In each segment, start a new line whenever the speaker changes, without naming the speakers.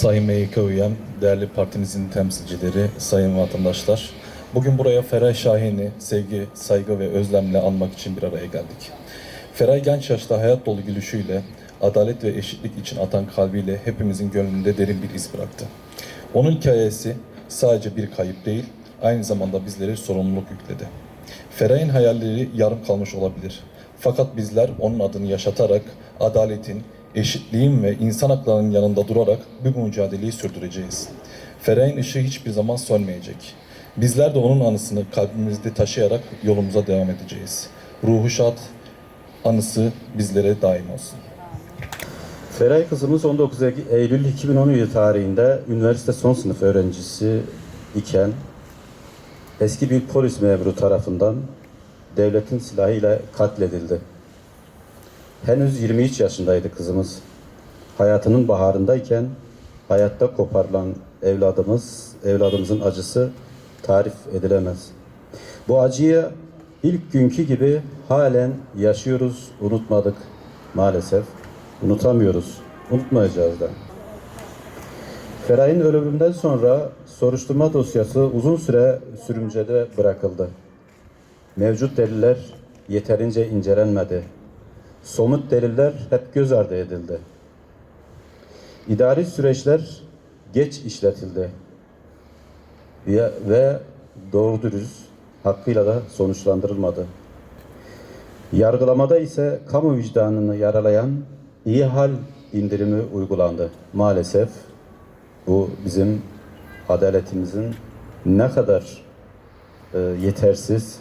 Sayın MYK üyem, değerli partimizin temsilcileri, sayın vatandaşlar. Bugün buraya Feray Şahin'i sevgi, saygı ve özlemle anmak için bir araya geldik. Feray genç yaşta hayat dolu gülüşüyle, adalet ve eşitlik için atan kalbiyle hepimizin gönlünde derin bir iz bıraktı. Onun hikayesi sadece bir kayıp değil, aynı zamanda bizlere sorumluluk yükledi. Feray'ın hayalleri yarım kalmış olabilir. Fakat bizler onun adını yaşatarak adaletin, eşitliğin ve insan haklarının yanında durarak bu mücadeleyi sürdüreceğiz. Feray'ın ışığı hiçbir zaman sönmeyecek. Bizler de onun anısını kalbimizde taşıyarak yolumuza devam edeceğiz. Ruhu şad, anısı bizlere daim olsun.
Feray kızımız 19 Eylül 2017 tarihinde üniversite son sınıf öğrencisi iken eski bir polis memuru tarafından devletin silahıyla katledildi. Henüz 23 yaşındaydı kızımız. Hayatının baharındayken hayatta koparılan evladımız, evladımızın acısı tarif edilemez. Bu acıyı ilk günkü gibi halen yaşıyoruz, unutmadık maalesef. Unutamıyoruz, unutmayacağız da. Feray'ın ölümünden sonra soruşturma dosyası uzun süre sürümcede bırakıldı. Mevcut deliller yeterince incelenmedi. Somut deliller hep göz ardı edildi. İdari süreçler geç işletildi ve, ve doğru dürüst hakkıyla da sonuçlandırılmadı. Yargılamada ise kamu vicdanını yaralayan iyi hal indirimi uygulandı. Maalesef bu bizim adaletimizin ne kadar e, yetersiz,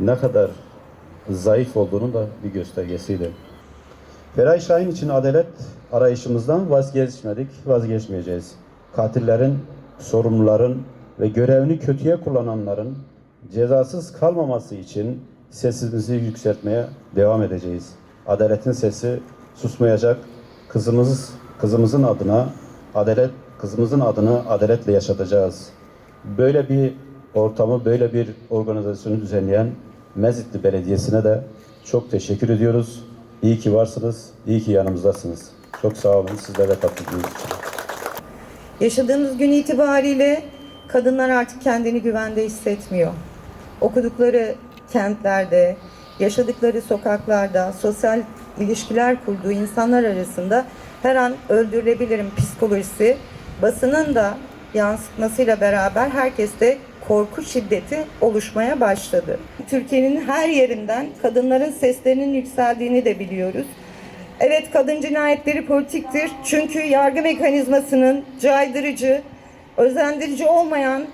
ne kadar zayıf olduğunun da bir göstergesiydi. Feray Şahin için adalet arayışımızdan vazgeçmedik, vazgeçmeyeceğiz. Katillerin, sorumluların ve görevini kötüye kullananların cezasız kalmaması için sesimizi yükseltmeye devam edeceğiz. Adaletin sesi susmayacak. Kızımız kızımızın adına adalet kızımızın adını adaletle yaşatacağız. Böyle bir ortamı, böyle bir organizasyonu düzenleyen Mezitli Belediyesi'ne de çok teşekkür ediyoruz. İyi ki varsınız, iyi ki yanımızdasınız. Çok sağ olun sizlere katıldığınız için.
Yaşadığımız gün itibariyle kadınlar artık kendini güvende hissetmiyor. Okudukları kentlerde, yaşadıkları sokaklarda, sosyal ilişkiler kurduğu insanlar arasında her an öldürülebilirim psikolojisi basının da yansıtmasıyla beraber herkeste korku şiddeti oluşmaya başladı. Türkiye'nin her yerinden kadınların seslerinin yükseldiğini de biliyoruz. Evet kadın cinayetleri politiktir. Çünkü yargı mekanizmasının caydırıcı, özendirici olmayan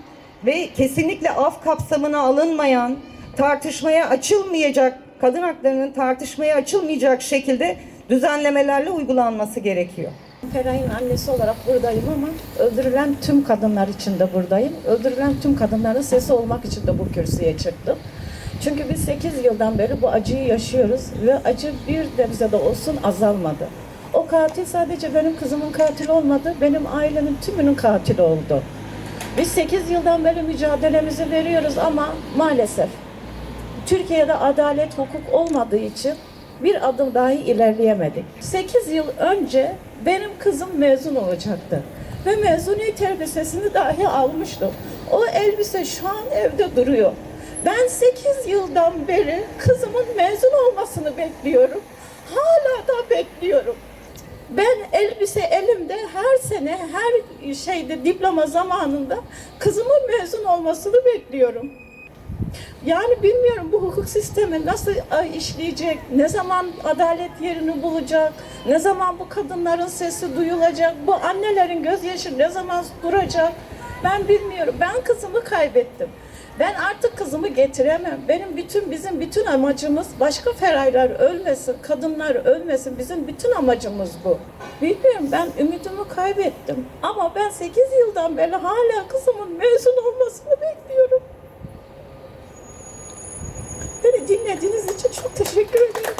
ve kesinlikle af kapsamına alınmayan, tartışmaya açılmayacak, kadın haklarının tartışmaya açılmayacak şekilde düzenlemelerle uygulanması gerekiyor.
Feray'ın annesi olarak buradayım ama öldürülen tüm kadınlar için de buradayım. Öldürülen tüm kadınların sesi olmak için de bu kürsüye çıktım. Çünkü biz 8 yıldan beri bu acıyı yaşıyoruz ve acı bir nebze de olsun azalmadı. O katil sadece benim kızımın katili olmadı, benim ailemin tümünün katili oldu. Biz 8 yıldan beri mücadelemizi veriyoruz ama maalesef Türkiye'de adalet, hukuk olmadığı için bir adım dahi ilerleyemedik. 8 yıl önce benim kızım mezun olacaktı. Ve mezuniyet elbisesini dahi almıştım. O elbise şu an evde duruyor. Ben 8 yıldan beri kızımın mezun olmasını bekliyorum. Hala da bekliyorum. Ben elbise elimde her sene her şeyde diploma zamanında kızımın mezun olmasını bekliyorum. Yani bilmiyorum bu hukuk sistemi nasıl işleyecek, ne zaman adalet yerini bulacak, ne zaman bu kadınların sesi duyulacak, bu annelerin gözyaşı ne zaman duracak ben bilmiyorum. Ben kızımı kaybettim. Ben artık kızımı getiremem. Benim bütün bizim bütün amacımız başka feraylar ölmesin, kadınlar ölmesin. Bizim bütün amacımız bu. Bilmiyorum ben ümidimi kaybettim. Ama ben 8 yıldan beri hala kızımın mezun olmasını bekliyorum dinlediğiniz için çok teşekkür ederim.